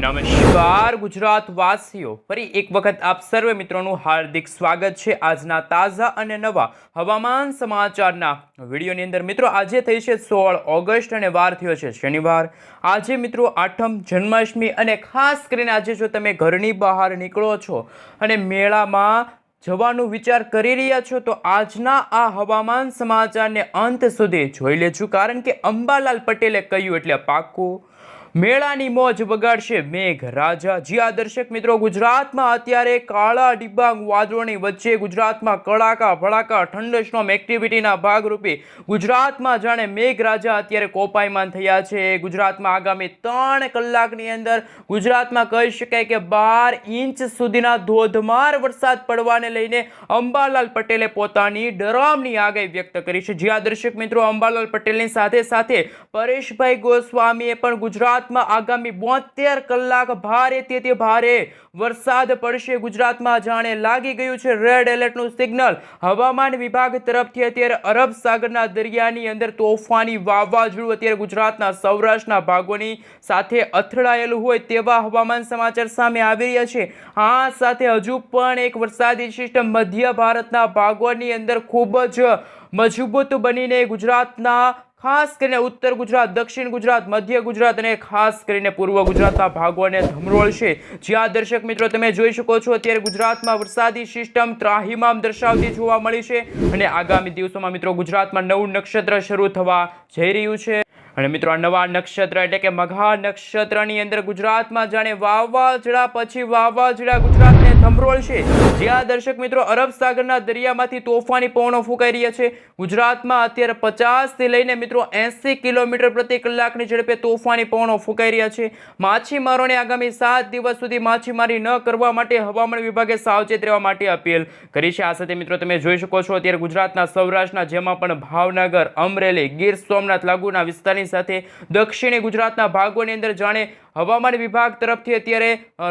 નમસ્કાર ગુજરાત વાસીઓ ફરી એક વખત આપ સર્વે મિત્રોનું હાર્દિક સ્વાગત છે. આજના તાજા અને નવા હવામાન સમાચારના વિડીયોની અંદર મિત્રો, આજે થઈ છે સોળ ઓગસ્ટ અને વાર થયો છે શનિવાર. આજે મિત્રો આઠમ જન્માષ્ટમી અને ખાસ કરીને આજે જો તમે ઘરની બહાર નીકળો છો અને મેળામાં જવાનું વિચાર કરી રહ્યા છો, તો આજના આ હવામાન સમાચારને અંત સુધી જોઈ લેજો. કારણ કે અંબાલાલ પટેલે કહ્યું એટલે પાક્કું મેળાની મોજ બગાડશે મેઘ રાજા. જી આ દર્શક મિત્રો, ગુજરાતમાં અત્યારે કાળા ડિબાંગ વાદળોની વચ્ચે ગુજરાતમાં કડાકા, ભડાકા ઠંડસ્ટોમ એક્ટિવિટીના ભાગરૂપે ગુજરાતમાં જાણે મેઘ રાજા અત્યારે કોપાયમાન થયા છે. ગુજરાતમાં આગામી ત્રણ કલાકની અંદર ગુજરાતમાં કહી શકાય કે બાર ઇંચ સુધીના ધોધમાર વરસાદ પડવાને લઈને અંબાલાલ પટેલે પોતાની ડરામની આગાહી વ્યક્ત કરી છે. જી આ દર્શક મિત્રો, અંબાલાલ પટેલની સાથે સાથે પરેશભાઈ ગોસ્વામીએ પણ ગુજરાતમાં આગામી બોતેર કલાક ભારે તે ભારે વરસાદ પડશે. ગુજરાતમાં જાણે લાગી ગયું છે રેડ એલર્ટનું સિગ્નલ. હવામાન વિભાગ તરફથી અત્યારે અરબ સાગરના દરિયાની અંદર તોફાની વાવાઝોડું અત્યારે ગુજરાતના સૌરાષ્ટ્રના ભાગોની સાથે અથડાયેલું હોય તેવા હવામાન સમાચાર સામે આવી રહ્યા છે. આ સાથે હજુ પણ એક વરસાદી સિસ્ટમ મધ્ય ભારતના ભાગોની અંદર ખૂબ જ મજબૂત બનીને ગુજરાતના ખાસ કરીને ઉત્તર ગુજરાત, દક્ષિણ ગુજરાત, મધ્ય ગુજરાત અને ખાસ કરીને પૂર્વ ગુજરાતના ભાગોને ધમરોળશે જ્યાં દર્શક મિત્રો તમે જોઈ શકો છો, અત્યારે ગુજરાતમાં વરસાદી સિસ્ટમ ત્રાહિમામ દર્શાવતી જોવા મળી છે. અને આગામી દિવસોમાં મિત્રો ગુજરાતમાં નવું નક્ષત્ર શરૂ થવા જઈ રહ્યું છે. અને મિત્રો નવા નક્ષત્ર એટલે કે મઘા નક્ષત્રની અંદર ગુજરાતમાં જાણે વાવાઝોડા પછી વાવાઝોડા ગુજરાતને ધમરોળશે જ્યાં દર્શક મિત્રો અરબ સાગરના દરિયામાંથી તોફાની પવનો ફૂંકાઈ રહ્યા છે. ગુજરાતમાં અત્યારે પચાસથી લઈને મિત્રો એંસી કિલોમીટર પ્રતિ કલાકની ઝડપે તોફાની પવનો ફૂંકાઈ રહ્યા છે. માછીમારોને આગામી સાત દિવસ સુધી માછીમારી ન કરવા માટે હવામાન વિભાગે સાવચેત રહેવા માટે અપીલ કરી છે. આ સાથે મિત્રો, તમે જોઈ શકો છો, અત્યારે ગુજરાતના સૌરાષ્ટ્રના, જેમાં પણ ભાવનગર, અમરેલી, ગીર સોમનાથ, લાગુના વિસ્તારની સાથે દક્ષિણી ગુજરાતના ભાગોની અંદર જાણે હવામાન વિભાગ તરફથી અત્યારે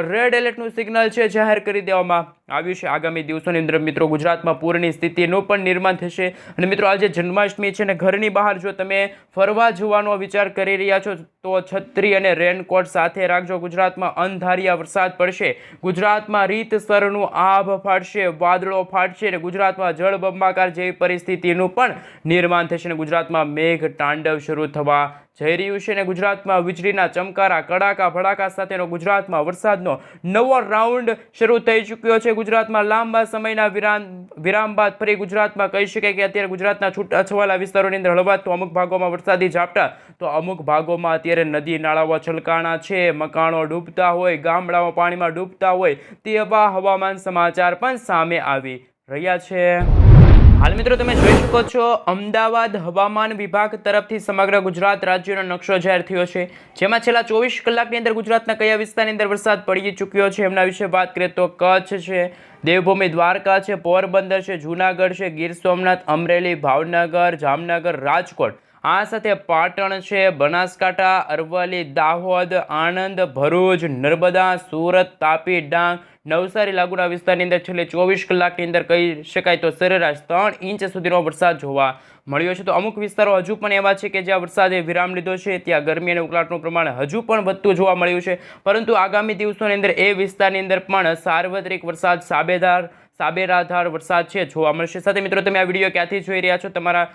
રેડ એલર્ટનું સિગ્નલ છે જાહેર કરી દેવામાં આવ્યું છે. આગામી દિવસોની અંદર મિત્રો ગુજરાતમાં પૂરની સ્થિતિનું પણ નિર્માણ થશે. અને મિત્રો આજે જન્માષ્ટમી છે ને ઘરની બહાર જો તમે ફરવા જવાનો વિચાર કરી રહ્યા છો, તો છત્રી અને રેનકોટ સાથે રાખજો. ગુજરાતમાં અંધારિયા વરસાદ પડશે. ગુજરાતમાં રીતસરનું આભ ફાટશે, વાદળો ફાટશે અને ગુજરાતમાં જળબંબાકાર જેવી પરિસ્થિતિનું પણ નિર્માણ થશે અને ગુજરાતમાં મેઘ તાંડવ શરૂ થવા જઈ રહ્યું છે અને ગુજરાતમાં વીજળીના ચમકારા, કડાકા, ભડાકા સાથેનો ગુજરાતમાં વરસાદનો નવો રાઉન્ડ શરૂ થઈ ચૂક્યો છે. ગુજરાતમાં લાંબા સમયના વિરામ વિરામ બાદ ફરી ગુજરાતમાં કહી શકાય કે અત્યારે ગુજરાતના છૂટાછવાયેલા વિસ્તારોની અંદર હળવા તો અમુક ભાગોમાં વરસાદી ઝાપટા, તો અમુક ભાગોમાં અત્યારે નદી નાળાઓ છલકાણા છે. મકાનો ડૂબતા હોય, ગામડાઓ પાણીમાં ડૂબતા હોય તેવા હવામાન સમાચાર પણ સામે આવી રહ્યા છે. હાલ મિત્રો તમે જોઈ શકો છો, અમદાવાદ હવામાન વિભાગ તરફથી સમગ્ર ગુજરાત રાજ્યનો નકશો જાહેર થયો છે. જેમાં છેલ્લા ચોવીસ કલાકની અંદર ગુજરાતના કયા વિસ્તારની અંદર વરસાદ પડી ચૂક્યો છે એમના વિશે વાત કરીએ તો કચ્છ છે, દેવભૂમિ દ્વારકા છે, પોરબંદર છે, જૂનાગઢ છે, ગીર સોમનાથ, અમરેલી, ભાવનગર, જામનગર, રાજકોટ. આ સાથે પાટણ છે, બનાસકાંઠા, અરવલ્લી, દાહોદ, આણંદ, ભરૂચ, નર્મદા, સુરત, તાપી, ડાંગ નવસારી લાગુના વિસ્તારની અંદર છેલ્લે ચોવીસ કલાકની અંદર કહી શકાય તો સરેરાશ ત્રણ ઇંચ સુધીનો વરસાદ જોવા મળ્યો છે. તો અમુક વિસ્તારો હજુ પણ એવા છે કે જ્યાં વરસાદે વિરામ લીધો છે, ત્યાં ગરમી અને ઉકળાટનું પ્રમાણ હજુ પણ વધતું જોવા મળ્યું છે. પરંતુ આગામી દિવસોની અંદર એ વિસ્તારની અંદર પણ સાર્વત્રિક વરસાદ સાબેદાર સાબેરાધાર વરસાદ છે જોવા મળશે. સાથે મિત્રો, તમે આ વીડિયો ક્યાંથી જોઈ રહ્યા છો? તમારા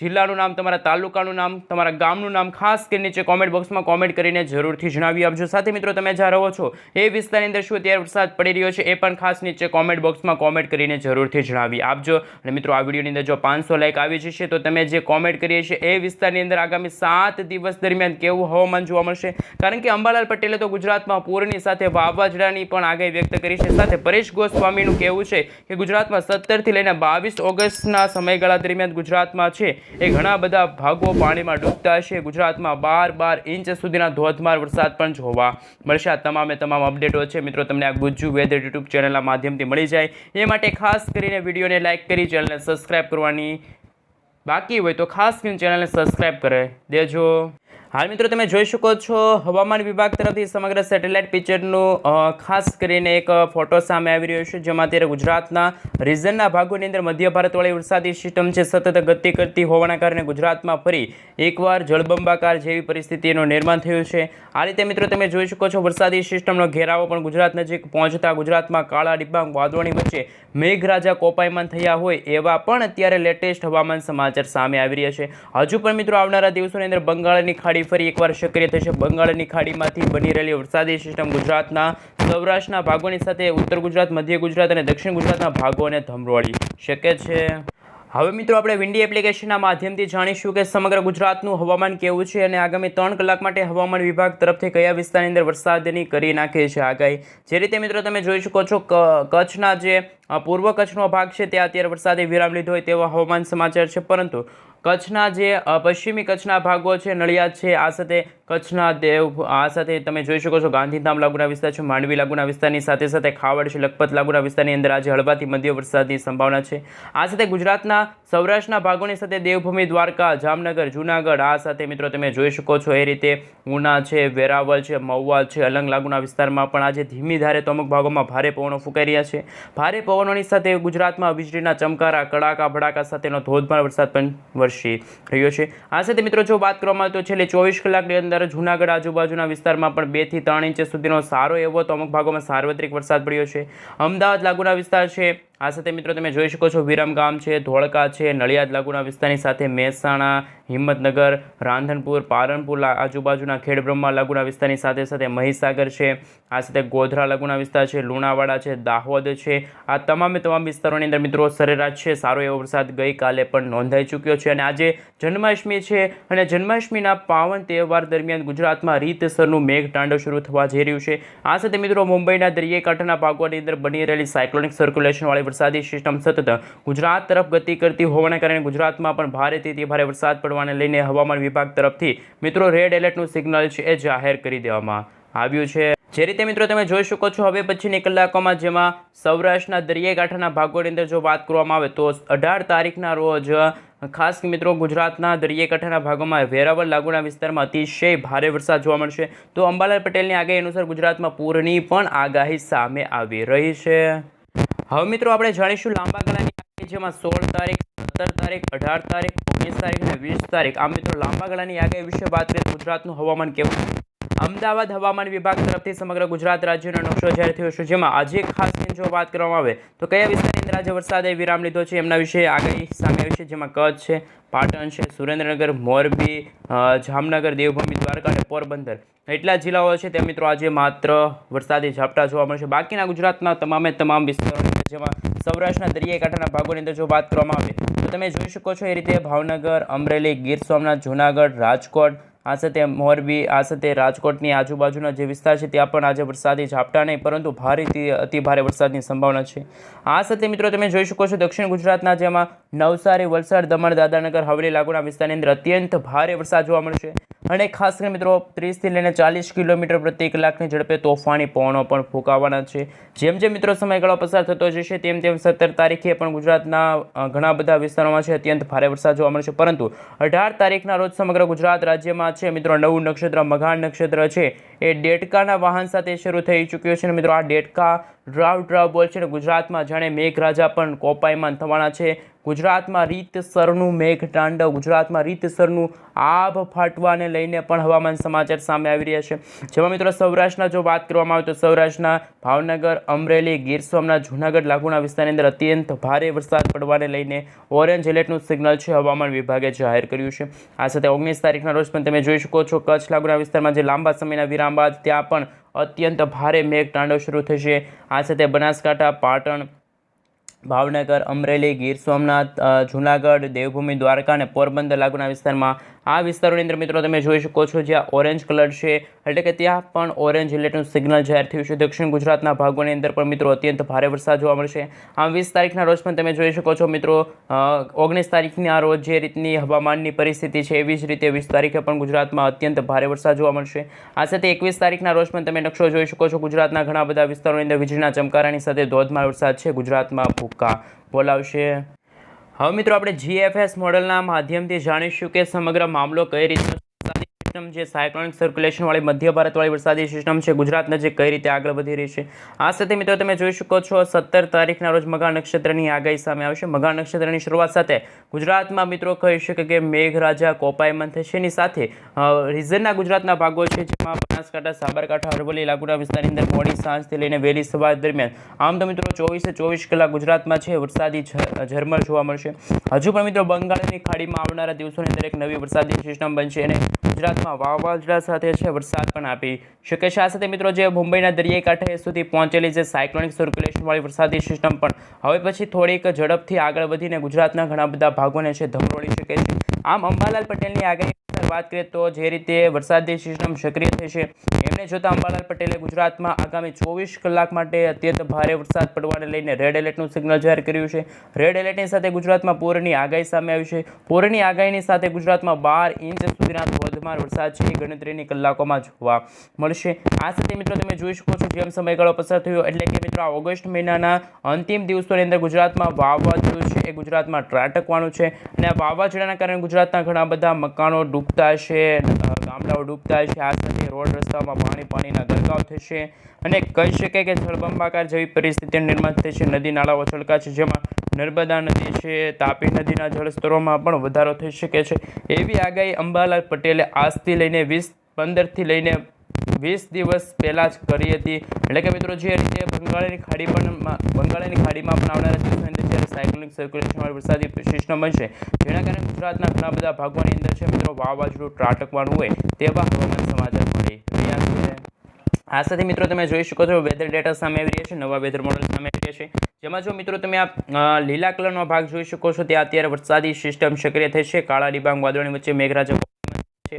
જિલ્લાનું નામ, તમારા તાલુકાનું નામ, તમારા ગામનું નામ, ખાસ કરીને નીચે કોમેન્ટ બોક્સમાં કોમેન્ટ કરીને જરૂરથી જણાવી આપજો. સાથે મિત્રો, તમે જ્યાં રહો છો, એ વિસ્તારની અંદર શું અત્યારે વરસાદ પડી રહ્યો છે, એ પણ ખાસ નીચે કોમેન્ટ બોક્સમાં કોમેન્ટ કરીને જરૂરથી જણાવી આપજો. અને મિત્રો, આ વિડીયોની અંદર જો પાંચસો લાઈક આવી જશે, તો તમે જે કોમેન્ટ કરીએ છીએ, એ વિસ્તારની અંદર આગામી સાત દિવસ દરમિયાન કેવું હવામાન જોવા મળશે? કારણ કે અંબાલાલ પટેલે તો ગુજરાતમાં પૂરની સાથે વાવાઝોડાની પણ આગાહી વ્યક્ત કરી છે. સાથે પરેશ ગોસ્વામીનું કહેવું છે કે ગુજરાતમાં સત્તરથી લઈને બાવીસ ઓગસ્ટના સમયગાળા દરમિયાન ગુજરાતમાં છે એ ઘણા બધા ભાગો પાણીમાં ડૂબતા હશે. ગુજરાતમાં બાર બાર ઇંચ સુધીના ધોધમાર વરસાદ પણ જોવા મળશે. આ તમામે તમામ અપડેટો છે. મિત્રો, તમને આ ગુજ્જુ વેધર યુટ્યુબ ચેનલના માધ્યમથી મળી જાય. એ માટે ખાસ કરીને વિડીયોને લાઇક કરી, ચેનલને સબસ્ક્રાઇબ કરવાની બાકી હોય તો ખાસ કરીને ચેનલને સબસ્ક્રાઇબ કરે. દેજો. હાલ મિત્રો તમે જોઈ શકો છો, હવામાન વિભાગ તરફથી સમગ્ર સેટેલાઇટ પિક્ચરનું ખાસ કરીને એક ફોટો સામે આવી રહ્યો છે, જેમાં અત્યારે ગુજરાતના રિઝનના ભાગોની અંદર મધ્ય ભારતવાળી વરસાદી સિસ્ટમ છે, સતત ગતિ કરતી હોવાના કારણે ગુજરાતમાં ફરી એકવાર જળબંબાકાર જેવી પરિસ્થિતિનું નિર્માણ થયું છે. આ રીતે મિત્રો તમે જોઈ શકો છો, વરસાદી સિસ્ટમનો ઘેરાવો પણ ગુજરાત નજીક પહોંચતા ગુજરાતમાં કાળા ડિબાંગ, વાદળોની વચ્ચે મેઘરાજા કોપાયમાન થયા હોય એવા પણ અત્યારે લેટેસ્ટ હવામાન સમાચાર સામે આવી રહ્યા છે. હજુ પણ મિત્રો આવનારા દિવસોની અંદર બંગાળની ખાડી ફરી એકવાર સક્રિય થશે. બંગાળની ખાડીમાંથી બની રહેલી વરસાદી સિસ્ટમ ગુજરાતના સૌરાષ્ટ્રના ભાગોની સાથે ઉત્તર ગુજરાત, મધ્ય ગુજરાત અને દક્ષિણ ગુજરાતના ભાગોને ધમરોળી શકે છે. હવે મિત્રો આપણે વિન્ડી એપ્લિકેશનના માધ્યમથી જાણીશું કે સમગ્ર ગુજરાતનું હવામાન કેવું છે અને આગામી ત્રણ કલાક માટે હવામાન વિભાગ તરફથી કયા વિસ્તારની અંદર વરસાદની કરી નાખી છે આગાહી. જે રીતે મિત્રો તમે જોઈ શકો છો કચ્છના જે પૂર્વ કચ્છનો ભાગ છે, ત્યાં અત્યારે વરસાદે વિરામ લીધો હોય તેવા હવામાન સમાચાર છે. પરંતુ કચ્છના જે પશ્ચિમી કચ્છના ભાગો છે, નડિયાદ છે, આ સાથે કચ્છના દેવ, આ સાથે તમે જોઈ શકો છો ગાંધીધામ લાગુના વિસ્તાર છે, માંડવી લાગુના વિસ્તારની સાથે સાથે ખાવડ છે, લખપત લાગુના વિસ્તારની અંદર આજે હળવાથી મધ્ય વરસાદની સંભાવના છે. આ સાથે ગુજરાતના સૌરાષ્ટ્રના ભાગોની સાથે દેવભૂમિ, દ્વારકા, જામનગર, જૂનાગઢ, આ સાથે મિત્રો તમે જોઈ શકો છો એ રીતે ઉના છે, વેરાવળ છે, મહુવા છે, અલંગ લાગુના વિસ્તારમાં પણ આજે ધીમી ધારે તો અમુક ભાગોમાં ભારે પવનો ફૂંકાઈ રહ્યા છે. ભારે પવનોની સાથે ગુજરાતમાં વીજળીના ચમકારા, કડાકા ભડાકા સાથેનો ધોધમાર વરસાદ પણ વરસી રહ્યો છે. આ સાથે મિત્રો જો વાત કરવામાં તો છેલ્લે ચોવીસ કલાકની અંદર જૂનાગઢ આજુબાજુના વિસ્તારમાં પણ બેથી ત્રણ ઇંચ સુધીનો સારો એવો તો અમુક ભાગોમાં સાર્વત્રિક વરસાદ પડ્યો છે. અમદાવાદ લાગુના વિસ્તાર છે આ સાથે મિત્રો તમે જોઈ શકો છો વિરમગામ છે, ધોળકા છે, નડિયાદ લાગુના વિસ્તારની સાથે મહેસાણા, હિંમતનગર, રાંધનપુર પાલનપુર લા- આજુબાજુના ખેડબ્રહ્મા લાગુના વિસ્તારની સાથે સાથે મહીસાગર છે, આ સાથે ગોધરા લાગુના વિસ્તાર છે, લુણાવાડા છે, દાહોદ છે. આ તમામે તમામ વિસ્તારોની અંદર મિત્રો સરેરાશ છે, સારો એવો વરસાદ ગઈકાલે પણ નોંધાઈ ચૂક્યો છે અને આજે જન્માષ્ટમી છે અને જન્માષ્ટમીના પાવન તહેવાર દરમિયાન ગુજરાતમાં રીતસરનું મેઘતાંડવ શરૂ થવા જઈ રહ્યું છે. આ સાથે મિત્રો મુંબઈના દરિયાકાંઠાના ભાગોની અંદર બની રહેલી સાયક્લોનિક સર્ક્યુલેશનવાળી વરસાદી સિસ્ટમ સતત ગુજરાત તરફ ગતિ કરતી હોવાના કારણે ગુજરાતમાં પણ ભારેથી તે ભારે વરસાદ પડવાને લઈને હવામાન વિભાગ તરફથી મિત્રો રેડ એલર્ટનું સિગ્નલ છે એ જાહેર કરી દેવામાં આવ્યું છે. જે રીતે મિત્રો તમે જોઈ શકો છો, હવે પછીની કલાકોમાં જેમાં સૌરાષ્ટ્રના દરિયાકાંઠાના ભાગોની અંદર જો વાત કરવામાં આવે તો અઢાર તારીખના રોજ ખાસ મિત્રો ગુજરાતના દરિયાકાંઠાના ભાગોમાં વેરાવળ લાગુના વિસ્તારમાં અતિશય ભારે વરસાદ જોવા મળશે. તો અંબાલાલ પટેલની આગાહી અનુસાર ગુજરાતમાં પૂરની પણ આગાહી સામે આવી રહી છે. હવે મિત્રો આપણે જાણીશું લાંબા ગાળાની જેમાં સોળ તારીખ, સત્તર તારીખ, અઢાર તારીખ, ઓગણીસ તારીખ અને વીસ તારીખ આ મિત્રો લાંબા ગાળાની આગાહી વિશે વાત કરીએ ગુજરાતનું હવામાન કેવું? અમદાવાદ હવામાન વિભાગ તરફથી સમગ્ર ગુજરાત રાજ્યનો નકશો જાહેર થયો છે, જેમાં આજે ખાસ જો વાત કરવામાં આવે, તો કયા વિસ્તારની અંદર આજે વરસાદે વિરામ લીધો છે એમના વિશે આગાહી સામે આવી છે, જેમાં કચ્છ છે, પાટણ છે, સુરેન્દ્રનગર, મોરબી જામનગર, દેવભૂમિ, દ્વારકા અને પોરબંદર એટલા જિલ્લાઓ છે. તે મિત્રો આજે માત્ર વરસાદી ઝાપટા જોવા મળશે. બાકીના ગુજરાતના તમામે તમામ વિસ્તારો જેમાં સૌરાષ્ટ્રના દરિયાકાંઠાના ભાગોની અંદર જો વાત કરવામાં આવે, તો તમે જોઈ શકો છો એ રીતે ભાવનગર, અમરેલી, ગીર સોમનાથ, જૂનાગઢ, રાજકોટ આ સાથે મોરબી, આ સાથે રાજકોટની આજુબાજુના જે વિસ્તાર છે, ત્યાં પણ આજે વરસાદી ઝાપટા નહીં, પરંતુ ભારેથી અતિ ભારે વરસાદની સંભાવના છે. આ સાથે મિત્રો તમે જોઈ શકો છો, દક્ષિણ ગુજરાતના જેમાં નવસારી, વલસાડ, દમણ દાદાનગર હવેલી લાગુના વિસ્તારની અંદર અત્યંત ભારે વરસાદ જોવા મળશે અને ખાસ કરીને મિત્રો ત્રીસથી લઈને ચાલીસ કિલોમીટર પ્રતિ કલાકની ઝડપે તોફાની પવનો પણ ફૂંકાવાના છે. જેમ જેમ મિત્રો સમયગાળો પસાર થતો જશે, તેમ તેમ સત્તર તારીખે પણ ગુજરાતના ઘણા બધા વિસ્તારોમાં છે, અત્યંત ભારે વરસાદ જોવા મળશે પરંતુ અઢાર તારીખના રોજ સમગ્ર ગુજરાત રાજ્યમાં છે. મિત્રો, નવું નક્ષત્ર મઘાણ નક્ષત્ર છે. એ ડેટકાના વાહન સાથે શરૂ થઈ ચૂક્યો છે મિત્રો, આ ડેટકા ડ્રાવ ડ્રાવ બોલ છે ગુજરાતમાં જાણે મેઘરાજા પણ કોપાયમાન થવાના છે. ગુજરાતમાં રીતસરનું મેઘ તાંડવ ગુજરાતમાં રીતસરનું આભ ફાટવાને લઈને પણ હવામાન સમાચાર સામે આવી રહ્યા છે. જેમાં મિત્રો સૌરાષ્ટ્રના જો વાત કરવામાં આવે તો સૌરાષ્ટ્રના ભાવનગર, અમરેલી, ગીર સોમનાથ, જૂનાગઢ લાગુના વિસ્તારની અંદર અત્યંત ભારે વરસાદ પડવાને લઈને ઓરેન્જ એલર્ટનું સિગ્નલ છે હવામાન વિભાગે જાહેર કર્યું છે. આ સાથે ઓગણીસ તારીખના રોજ પણ તમે જોઈ શકો છો કચ્છ લાગુના વિસ્તારમાં જે લાંબા સમયના વિરામ બાદ ત્યાં પણ અત્યંત ભારે મેઘ તાંડવ શરૂ થશે. આ સાથે બનાસકાંઠા, પાટણ ભાવનગર અમરેલી ગીર સોમનાથ જૂનાગઢ દેવભૂમિ દ્વારકા અને પોરબંદર લાગુના વિસ્તારમાં આ વિસ્તારોની અંદર મિત્રો તમે જોઈ શકો છો જ્યાં ઓરેન્જ કલર છે. એટલે કે ત્યાં પણ ઓરેન્જ એલર્ટનું સિગ્નલ જાહેર થયું છે. દક્ષિણ ગુજરાતના ભાગોની અંદર પણ મિત્રો અત્યંત ભારે વરસાદ જોવા મળશે. આમ વીસ તારીખના રોજ પણ તમે જોઈ શકો છો મિત્રો ઓગણીસ તારીખની આ રોજ જે રીતની હવામાનની પરિસ્થિતિ છે એવી જ રીતે વીસ તારીખે પણ ગુજરાતમાં અત્યંત ભારે વરસાદ જોવા મળશે. આ સાથે એકવીસ તારીખના રોજ પણ તમે નકશો જોઈ શકો છો. ગુજરાતના ઘણા બધા વિસ્તારોની અંદર વીજળીના ચમકારાની સાથે ધોધમાર વરસાદ છે. ગુજરાતમાં ભૂક્કા બોલાવશે. હવે મિત્રો આપણે જીએફએસ મોડલના માધ્યમથી જાણીશું કે સમગ્ર મામલો કઈ વરસાદી સિસ્ટમ જે સાયક્લોનિક સર્ક્યુલેશનવાળી મધ્ય ભારતવાળી વરસાદી સિસ્ટમ છે, ગુજરાત નજીક કઈ રીતે આગળ વધી રહી છે? આ સાથે મિત્રો તમે જોઈ શકો છો, સત્તર તારીખના રોજ મગા નક્ષત્રની આગાહી સામે આવશે મગા નક્ષત્રની શરૂઆત સાથે ગુજરાતમાં મિત્રો કહી શકે કે મેઘરાજા કોપાયમાન થશે. એની સાથે રિઝનના ગુજરાતના ભાગો છે, જેમાં બનાસકાંઠા, સાબરકાંઠા, અરવલ્લી લાગુના વિસ્તારની અંદર મોડી સાંજથી લઈને વહેલી સવાર દરમિયાન, આમ તો મિત્રો ચોવીસે ચોવીસ કલાક ગુજરાતમાં છે, વરસાદી ઝરમર જોવા મળશે. હજુ પણ મિત્રો બંગાળની ખાડીમાં આવનારા દિવસોની અંદર એક નવી વરસાદી સિસ્ટમ બનશે અને ગુજરાતમાં વાવાઝોડા સાથે છે, વરસાદ પણ આપી શકે છે. આ સાથે મિત્રો જે મુંબઈના દરિયાઈ કાંઠે સુધી પહોંચેલી જે સાયક્લોનિક સર્ક્યુલેશનવાળી વરસાદી સિસ્ટમ પણ હવે પછી થોડીક ઝડપથી આગળ વધીને ગુજરાતના ઘણા બધા ભાગોને છે ધમરોળી શકે છે. આમ અંબાલાલ પટેલની આગાહી અનુસાર વાત કરીએ તો જે રીતે વરસાદી સિસ્ટમ સક્રિય થશે એમને જોતા અંબાલાલ પટેલે ગુજરાતમાં આગામી ચોવીસ કલાક માટે અત્યંત ભારે વરસાદ પડવાને લઈને રેડ એલર્ટનું સિગ્નલ જાહેર કર્યું છે. રેડ એલર્ટની સાથે ગુજરાતમાં પૂરની આગાહી સામે આવી છે. પૂરની આગાહીની સાથે ગુજરાતમાં બાર ઇંચ સુધીના ધોધમાર વરસાદ છે ગણતરીની કલાકોમાં જોવા મળશે. આ સાથે મિત્રો તમે જોઈ શકો છો, જેમ સમયગાળો પસાર થયો એટલે કે મિત્રો ઓગસ્ટ મહિનાના અંતિમ દિવસોની અંદર ગુજરાતમાં વાવાઝોડું છે એ ગુજરાતમાં ત્રાટકવાનું છે અને આ વાવાઝોડાના કારણે ગુજરાતના ઘણા બધા મકાનો ડૂબતા છે ગામડાઓ ડૂબતા છે, આ સાથે રોડ રસ્તામાં પાણી પાણીના ગરકાવ થશે અને કહી શકાય કે જળબંબાકાર જેવી પરિસ્થિતિનું નિર્માણ થશે. નદી નાળાઓ છલકાશે, જેમાં નર્મદા નદી છે, તાપી નદીના જળસ્તરોમાં પણ વધારો થઈ શકે છે. એવી આગાહી અંબાલાલ પટેલે આજથી લઈને વીસ, પંદરથી લઈને વીસ દિવસ પહેલાં જ કરી હતી. એટલે કે મિત્રો, જે રીતે બંગાળની ખાડી પણ બંગાળની ખાડીમાં પણ આવનારા દિવસોની અંદર સાયક્લોનિક સર્ક્યુલેશનવાળી વરસાદી સિસ્ટમ બનશે. જેના કારણે ગુજરાતના ઘણા બધા ભાગોની અંદર છે મિત્રો વાવાઝોડું ત્રાટકવાનું હોય તેવા હવામાન સમાચાર મળી આ સાથે મિત્રો તમે જોઈ શકો છો વેધર ડેટા સામે આવી રહ્યા છે, નવા વેધર મોડલ સામે આવી રહ્યા છે. જેમાં જો મિત્રો તમે આ લીલા કલરનો ભાગ જોઈ શકો છો, ત્યાં અત્યારે વરસાદી સિસ્ટમ સક્રિય થઈ છે. કાળા ડિબાંગ વાદળોની વચ્ચે મેઘરાજા છે.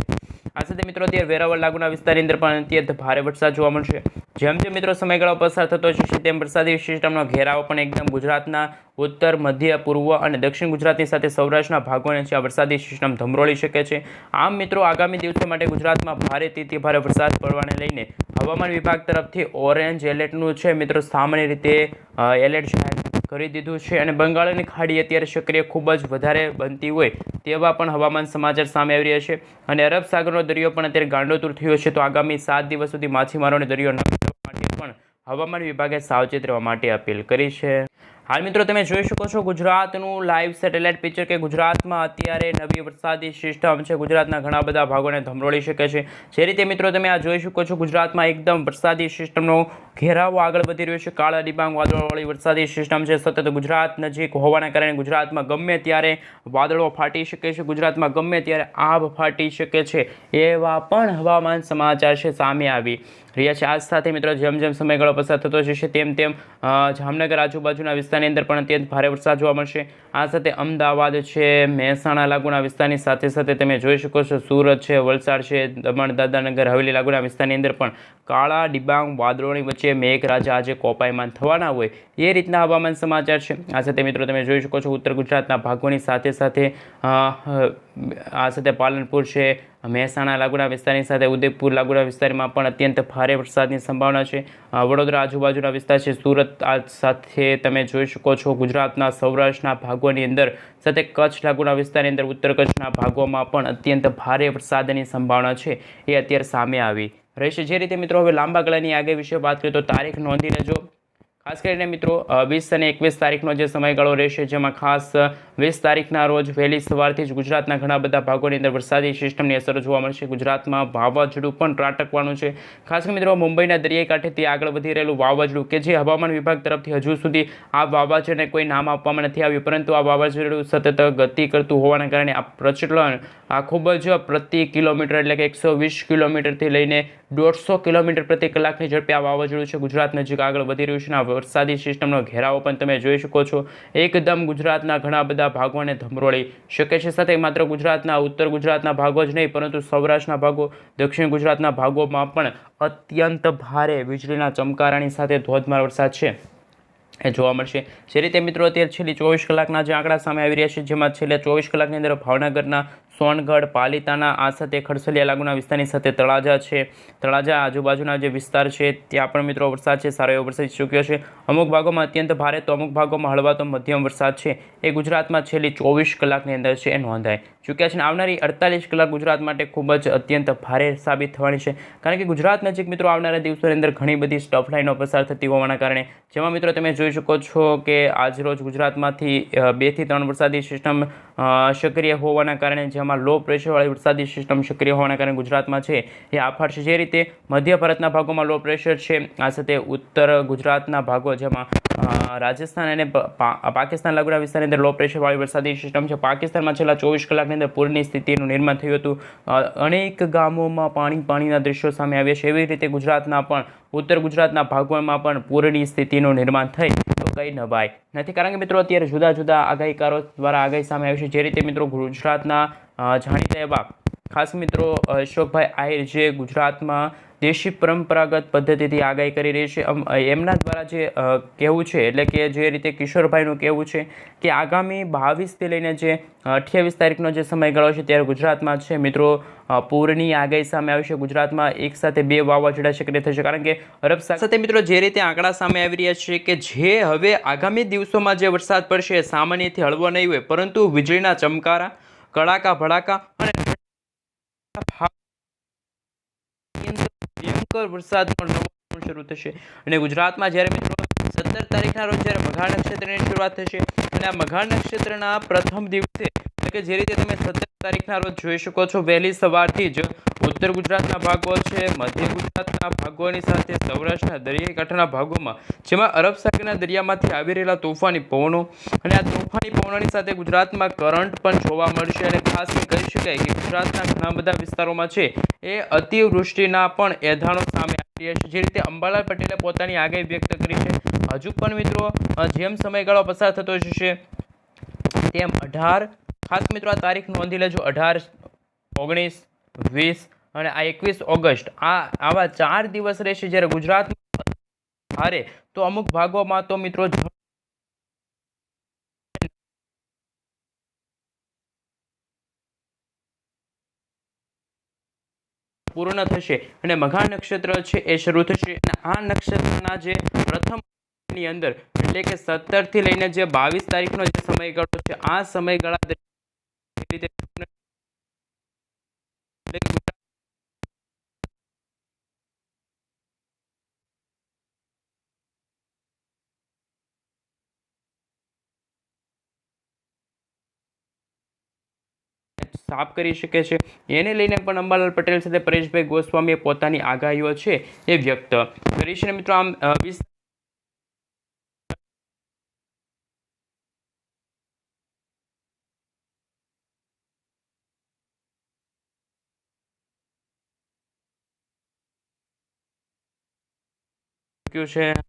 આ સાથે મિત્રો અત્યારે વેરાવળ લાગુના વિસ્તારની અંદર પણ અત્યંત ભારે વરસાદ જોવા મળશે. જેમ જેમ મિત્રો સમયગાળો પસાર થતો જશે તેમ વરસાદી સિસ્ટમનો ઘેરાવો પણ એકદમ ગુજરાતના ઉત્તર, મધ્ય, પૂર્વ અને દક્ષિણ ગુજરાતની સાથે સૌરાષ્ટ્રના ભાગોને છે આ વરસાદી સિસ્ટમ ધમરોળી શકે છે. આમ મિત્રો, આગામી દિવસો માટે ગુજરાતમાં ભારેથી ભારે વરસાદ પડવાને લઈને હવામાન વિભાગ તરફથી ઓરેન્જ એલર્ટનું છે. મિત્રો, સામાન્ય રીતે એલર્ટ જાહેર કરી દીધું છે અને બંગાળની ખાડી અત્યારે સક્રિય ખૂબ જ વધારે બનતી હોય તેવા પણ હવામાન સમાચાર સામે આવી રહ્યા છે. અને અરબ સાગરનો દરિયો પણ અત્યારે ગાંડોતુર થયો છે. તો આગામી સાત દિવસ સુધી માછીમારોને દરિયો ન હવામાન વિભાગે સાવચેત રહેવા માટે અપીલ કરી છે. હાલ મિત્રો તમે જોઈ શકો છો ગુજરાતનું લાઈવ સેટેલાઇટ પિક્ચર કે ગુજરાતમાં અત્યારે નવી વરસાદી સિસ્ટમ છે. ગુજરાતના ઘણા બધા ભાગોને ધમરોળી શકે છે. જે રીતે મિત્રો તમે આ જોઈ શકો છો, ગુજરાતમાં એકદમ વરસાદી સિસ્ટમનો ઘેરાવો આગળ વધી રહ્યો છે. કાળા ડિબાંગ વાદળોવાળી વરસાદી સિસ્ટમ છે. સતત ગુજરાત નજીક હોવાના કારણે ગુજરાતમાં ગમે ત્યારે વાદળો ફાટી શકે છે. ગુજરાતમાં ગમે ત્યારે આભ ફાટી શકે છે. એવા પણ હવામાન સમાચાર છે સામે આવી. રહ્યા છે. આ સાથે મિત્રો જેમ જેમ સમયગાળો પસાર થતો જશે તેમ તેમ જામનગર આજુબાજુના વિસ્તારની અંદર પણ અત્યંત ભારે વરસાદ જોવા મળશે. આ સાથે અમદાવાદ છે, મહેસાણા લાગુના વિસ્તારની સાથે સાથે તમે જોઈ શકો છો સુરત છે, વલસાડ છે, દમણ દાદાનગર હવેલી લાગુના વિસ્તારની અંદર પણ કાળા, ડિબાંગ, વાદળોની વચ્ચે મેઘરાજા આજે કોપાયમાન થવાના હોય એ રીતના હવામાન સમાચાર છે. આ સાથે મિત્રો તમે જોઈ શકો છો ઉત્તર ગુજરાતના ભાગોની સાથે સાથે આ સાથે પાલનપુર છે, મહેસાણા લાગુના વિસ્તારની સાથે ઉદયપુર લાગુના વિસ્તારમાં પણ અત્યંત ભારે વરસાદની સંભાવના છે. વડોદરા આજુબાજુના વિસ્તાર છે. સુરત આ સાથે તમે જોઈ શકો છો, ગુજરાતના સૌરાષ્ટ્રના ભાગોની અંદર સાથે કચ્છ લાગુના વિસ્તારની અંદર ઉત્તર કચ્છના ભાગોમાં પણ અત્યંત ભારે વરસાદની સંભાવના છે, એ અત્યારે સામે આવી રહેશે જે રીતે મિત્રો, હવે લાંબા ગાળાની આગે વિશે વાત કરીએ તો તારીખ નોંધી લેજો ખાસ કરીને મિત્રો વીસ અને એકવીસ તારીખનો જે સમયગાળો રહેશે, જેમાં ખાસ વીસ તારીખના રોજ વહેલી સવારથી જ ગુજરાતના ઘણા બધા ભાગોની અંદર વરસાદી સિસ્ટમની અસર જોવા મળશે. ગુજરાતમાં વાવાઝોડું પણ ત્રાટકવાનું છે. ખાસ કરીને મિત્રો, મુંબઈના દરિયાઈ કાંઠેથી આગળ વધી રહેલું વાવાઝોડું કે જે હવામાન વિભાગ તરફથી હજુ સુધી આ વાવાઝોડાને કોઈ નામ આપવામાં નથી આવ્યું, પરંતુ આ વાવાઝોડું સતત ગતિ કરતું હોવાના કારણે આ પ્રચલન આ ખૂબ જ પ્રતિ કિલોમીટર એટલે કે એકસો વીસ કિલોમીટરથી લઈને દોઢસો કિલોમીટર પ્રતિ કલાકની ઝડપે આ વાવાઝોડું છે. ગુજરાત નજીક આગળ વધી રહ્યું છે વરસાદી સિસ્ટમનો ઘેરાવો પણ તમે જોઈ શકો છો. એકદમ ગુજરાતના ઘણા બધા ભાગોને ધમરોળી શકે છે. સાથે માત્ર ગુજરાતના, ઉત્તર ગુજરાતના ભાગો જ નહીં, પરંતુ સૌરાષ્ટ્રના ભાગો, દક્ષિણ ગુજરાતના ભાગોમાં પણ અત્યંત ભારે વીજળીના ચમકારાની સાથે ધોધમાર વરસાદ છે. એ જોવા મળશે. જે રીતે મિત્રો, અત્યારે છેલ્લી ચોવીસ કલાકના જે આંકડા સામે આવી રહ્યા છે, જેમાં છેલ્લા ચોવીસ કલાકની અંદર ભાવનગરના સોનગઢ, પાલિતાના આ સાથે ખડસલિયા લાગુના વિસ્તારની સાથે તળાજા છે. તળાજા આજુબાજુના જે વિસ્તાર છે, ત્યાં પણ મિત્રો વરસાદ છે, સારો એવો વરસાદ ચૂક્યો છે. અમુક ભાગોમાં અત્યંત ભારે તો અમુક ભાગોમાં હળવા તો મધ્યમ વરસાદ છે. એ ગુજરાતમાં છેલ્લી ચોવીસ કલાકની અંદર છે, એ નોંધાય. ચૂક્યા છે આવનારી અડતાલીસ કલાક ગુજરાત માટે ખૂબ જ અત્યંત ભારે સાબિત થવાની છે. કારણ કે ગુજરાત નજીક મિત્રો આવનારા દિવસોની અંદર ઘણી બધી સ્ટફ લાઈનો પસાર થતી હોવાના કારણે, જેમાં મિત્રો તમે જોઈ શકો છો કે આજરોજ ગુજરાતમાંથી બેથી ત્રણ વરસાદી સિસ્ટમ સક્રિય હોવાના કારણે, જેમાં લો પ્રેશરવાળી વરસાદી સિસ્ટમ સક્રિય હોવાના કારણે ગુજરાતમાં છે. એ આફાટ છે. જે રીતે મધ્ય ભારતના ભાગોમાં લો પ્રેશર છે, આ સાથે ઉત્તર ગુજરાતના ભાગો જેમાં રાજસ્થાન અને પાકિસ્તાન લાગુના વિસ્તારની અંદર લો પ્રેશરવાળી વરસાદી સિસ્ટમ છે. પાકિસ્તાનમાં છેલ્લા ચોવીસ કલાકની અંદર પૂરની સ્થિતિનું નિર્માણ થયું હતું. અનેક ગામોમાં પાણી, પાણીના દ્રશ્યો સામે આવ્યા છે. એવી રીતે ગુજરાતના પણ, ઉત્તર ગુજરાતના ભાગોમાં પણ પૂરની સ્થિતિનું નિર્માણ થઈ તો કંઈ નવાય નથી, કારણ કે મિત્રો અત્યારે જુદા જુદા આગાહીકારો દ્વારા આગાહી સામે આવી છે. જે રીતે મિત્રો ગુજરાતના જાણીતા એવા ખાસ મિત્રો અશોકભાઈ આહિર જે ગુજરાતમાં દેશી પરંપરાગત પદ્ધતિથી આગાહી કરી રહી છે. એમના દ્વારા જે કહેવું છે, એટલે કે જે રીતે કિશોરભાઈનું કહેવું છે કે આગામી બાવીસથી લઈને જે અઠ્યાવીસ તારીખનો જે સમયગાળો છે ત્યારે ગુજરાતમાં છે. મિત્રો પૂરની આગાહી સામે આવશે ગુજરાતમાં એક સાથે બે વાવાઝોડા સક્રિય થશે કારણ કે અરબ સાથે મિત્રો, જે રીતે આંકડા સામે આવી રહ્યા છે કે જે હવે આગામી દિવસોમાં જે વરસાદ પડશે એ સામાન્યથી હળવો નહીં હોય, પરંતુ વીજળીના ચમકારા, કડાકા ભડાકા અને ભયંકર વરસાદ પણ શરૂ થશે. અને ગુજરાતમાં જ્યારે મિત્રો સત્તર તારીખના રોજ જ્યારે મઘા નક્ષત્રની શરૂઆત થશે, અને આ મઘા નક્ષત્રના પ્રથમ દિવસે એટલે કે જે રીતે તમે સત્તર તારીખના રોજ જોઈ શકો છો, વહેલી સવારથી જ ઉત્તર ગુજરાતના ભાગો છે, મધ્ય ગુજરાતના ભાગોની સાથે સૌરાષ્ટ્રના દરિયાઈ કાંઠાના ભાગોમાં, જેમાં અરબ સાગરના દરિયામાંથી આવી રહેલા તોફાની પવનો અને આ તોફાની પવનોની સાથે ગુજરાતમાં કરંટ પણ જોવા મળશે અને ખાસ કહી શકાય કે ગુજરાતના ઘણા બધા વિસ્તારોમાં છે, એ અતિવૃષ્ટિના પણ એધાણો સામે આવી રહ્યા જે રીતે અંબાલાલ પટેલે પોતાની આગાહી વ્યક્ત કરી છે, હજુ પણ મિત્રો જેમ સમયગાળો પસાર થતો જશે, તેમ અઢાર ખાસ મિત્રો, આ તારીખ નોંધી લેજો, અઢાર, ઓગણીસ, વીસ અને આ એકવીસ ઓગસ્ટ. આ આવા ચાર દિવસ રહેશે જ્યારે ગુજરાતમાં હારે. તો અમુક ભાગોમાં તો મિત્રો પૂર્ણ થશે. અને મઘા નક્ષત્ર છે એ શરૂ થશે. અને આ નક્ષત્રના જે પ્રથમની અંદર, એટલે કે સત્તરથી લઈને જે બાવીસ તારીખનો જે સમયગાળો છે, આ સમયગાળા રીતે સાફ કરી શકે છે. એને લઈને પણ અંબાલાલ પટેલ સાથે પરેશભાઈ ગોસ્વામીએ પોતાની આગાહીઓ છે એ વ્યક્ત કરી છે. મિત્રો, આમ અ, છે.